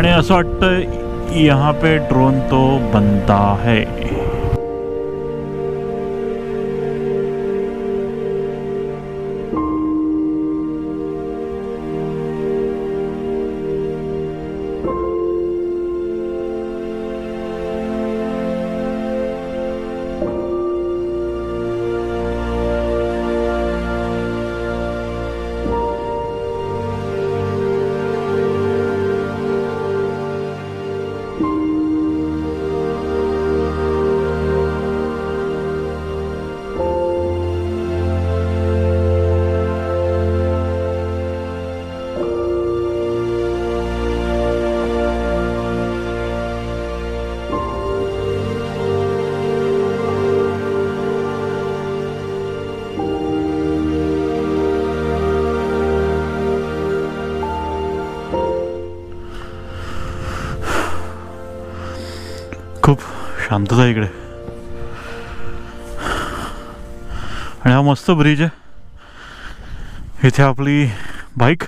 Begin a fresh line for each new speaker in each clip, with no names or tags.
आणि असं वाटतं यहाँ पे ड्रोन तो बनता है। शांतता इकडे. आणि हा मस्त ब्रिज आहे. इथे आपली बाईक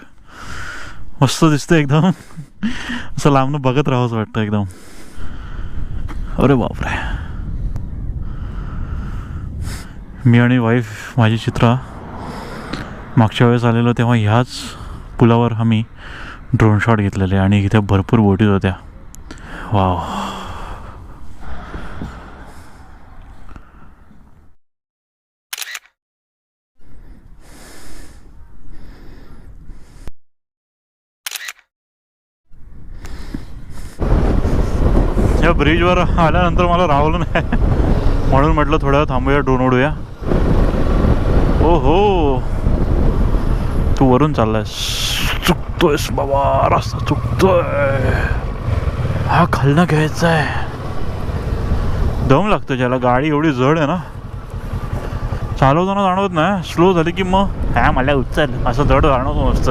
मस्त दिसते एकदम. असं लांबनं बघत राहावंच वाटतं एकदम. अरे बापरे. मी आणि वाईफ माझी चित्रा मागच्या वेळेस आलेलो तेव्हा ह्याच पुलावर आम्ही ड्रोन शॉट घेतलेले आणि इथे भरपूर बोटीत होत्या. वाव या ब्रिजवर आल्यानंतर मला राहलं नाही म्हणून म्हटलं थोड्या थांबूया ड्रोन उडूया ओ हो तू वरून चाललायस. चुकतोयस बाबा रस्ता चुकतोय. हा खालनं घ्यायचा आहे दम लागतो ज्याला गाडी एवढी जड आहे ना. चालवताना जाणवत नाही. स्लो झाली की मग? हा मला उचल. असं जड जाणवतो मस्त.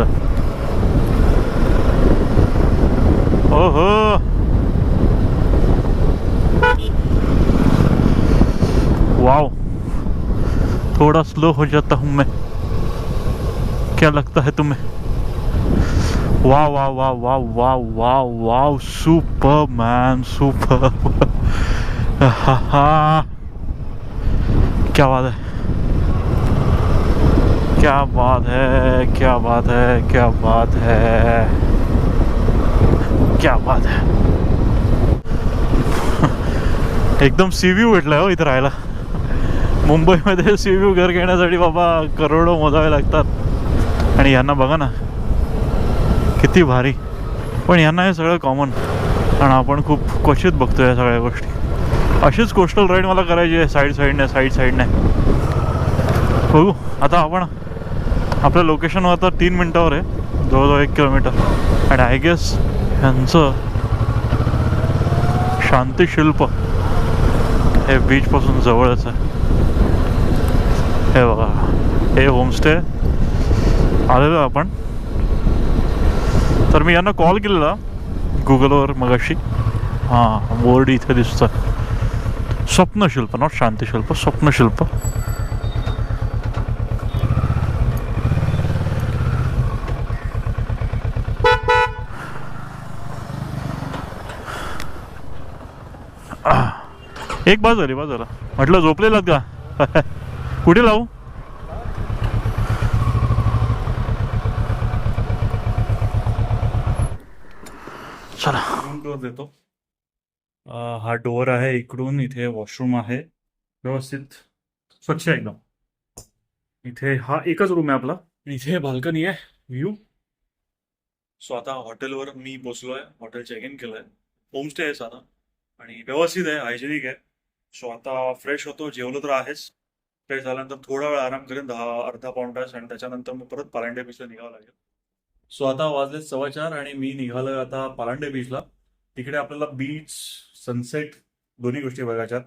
ओ हो थोड़ा स्लो हो जाता हूँ मैं। क्या लगता है तुम्हें? वाह वाह वाह वाह वाह वाह वाह सुपर मैन सुपर क्या बात है? क्या बात है, क्या बात है, क्या बात है? क्या बात है? एकदम सी व्ह्यू भेटलाय हो इथं राहायला मुंबईमध्ये सी व्ह्यू घर घेण्यासाठी बाबा करोडो मोजावे लागतात. आणि यांना बघा ना किती भारी. पण यांना हे सगळं कॉमन आणि आपण खूप क्वचित बघतो या सगळ्या गोष्टी. अशीच कोस्टल राईड मला करायची आहे साईड साईडने साईड साईडने बघू आता आपण आपल्या लोकेशनवर आता तीन मिनटावर आहे. जवळजवळ एक किलोमीटर आणि आय गेस ह्यांचं शांतिशिल्प हे बीचपासून जवळच आहे. हे बघा हे होमस्टे आलेलो आपण. तर मी यांना कॉल केलेला गुगलवर मगाशी. हां बोर्ड इथे दिसतं स्वप्नशिल्प नॉट शांतीशिल्प स्वप्नशिल्प. एक बाज झाली बाज म्हटलं झोपलेलात का? कुठे लावू चला। डोर देतो। हा डोअर आहे इकडून इथे वॉशरूम आहे. व्यवस्थित स्वच्छ आहे एकदम. इथे हा एकच रूम आहे आपला. इथे बाल्कनी आहे व्ह्यू सो आता हॉटेलवर मी पोचलोय हॉटेल चेक इन केलंय. होमस्टे आहे साधा. आणि व्यवस्थित आहे हायजेनिक आहे. सो आता फ्रेश होतो जेवलो तर आहेच. फ्रेश झाल्यानंतर थोडा वेळ आराम करेन दहा अर्धा पाऊण तास आणि त्याच्यानंतर मग परत पालांडे बीचला निघावं लागेल. सो आता वाजले सव्वा चार आणि मी निघालोय आता पालांडे बीचला तिकडे आपल्याला बीच सनसेट दोन्ही गोष्टी बघायच्यात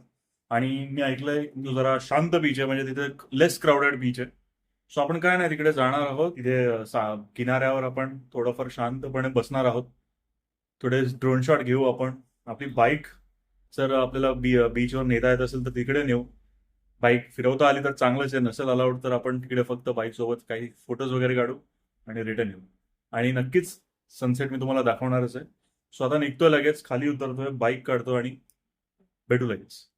आणि मी ऐकलंय जरा शांत बीच आहे म्हणजे तिथे लेस क्राऊडेड बीच आहे. सो आपण काय नाही तिकडे जाणार आहोत. तिथे किनाऱ्यावर आपण थोडंफार शांतपणे बसणार आहोत. थोडे ड्रोन शॉट घेऊ आपण. आपली बाईक जर आपल्याला बी बीचवर नेता येत असेल तर तिकडे नेऊ. बाईक फिरवता आली तर चांगलंच आहे. नसेल अलाउड तर आपण तिकडे फक्त बाईक सोबत काही फोटोज वगैरे काढू आणि रिटर्न येऊ. आणि नक्कीच सनसेट मी तुम्हाला दाखवणारच आहे.
सो आता निघतोय लगेच. खाली उतरतोय बाईक काढतो आणि भेटू लगेच.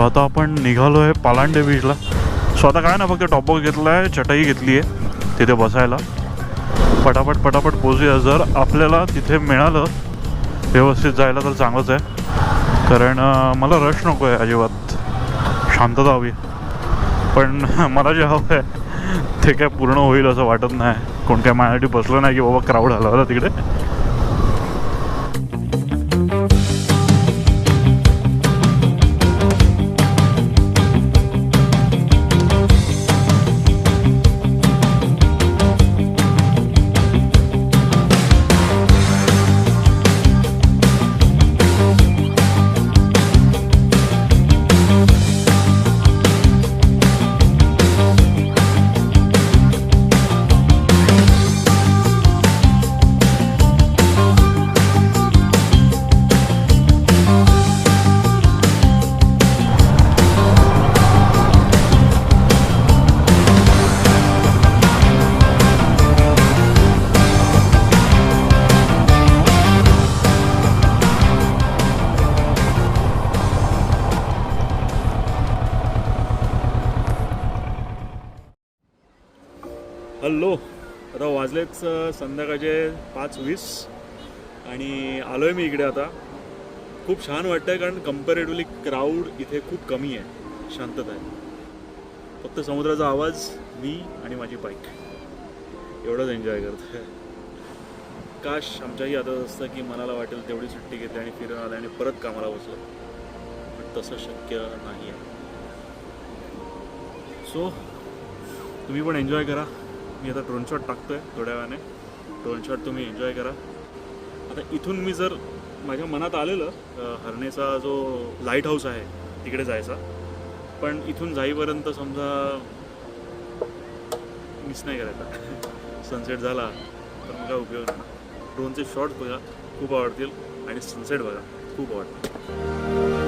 सो आता आपण निघालो आहे पालांडे बीचला सो आता काय ना फक्त टॉपबॉक्स घेतला आहे चटई घेतली आहे तिथे बसायला. पटापट पटापट पोचूया जर आपल्याला तिथे मिळालं व्यवस्थित जायला तर चांगलंच आहे. कारण मला रश नको आहे अजिबात. शांतता हवी. पण मला जे हवं आहे ते काय पूर्ण होईल असं वाटत नाही. कोण काय माझ्यासाठी बसलं नाही की बाबा क्राऊड हलवला तिकडे. हॅलो. आता वाजलेच संध्याकाळचे पाच वीस. आणि आलो आहे मी इकडे आता. खूप छान वाटतंय कारण कम्पॅरेटिव्हली क्राऊड इथे खूप कमी आहे. शांतता आहे. फक्त समुद्राचा आवाज मी आणि माझी बाईक एवढंच एन्जॉय करतोय. काश आमच्याही आता असतं की मनाला वाटेल तेवढी सुट्टी घेतली आणि फिरून आलं आणि परत कामाला बसलं पण तसं शक्य नाही आहे सो तुम्ही पण एन्जॉय करा. मी आता ड्रोन शॉट टाकतो आहे थोड्या वेळाने. ड्रोन शॉट तुम्ही एन्जॉय करा. आता इथून मी जर माझ्या मनात आलेलं हरणेचा जो लाइट हाऊस आहे तिकडे जायचा. पण इथून जाईपर्यंत समजा मिस नाही करायचा. सनसेट झाला तर मग काय उपयोग नाही. ड्रोनचे शॉट बघा खूप आवडतील. आणि सनसेट बघा खूप आवडतील.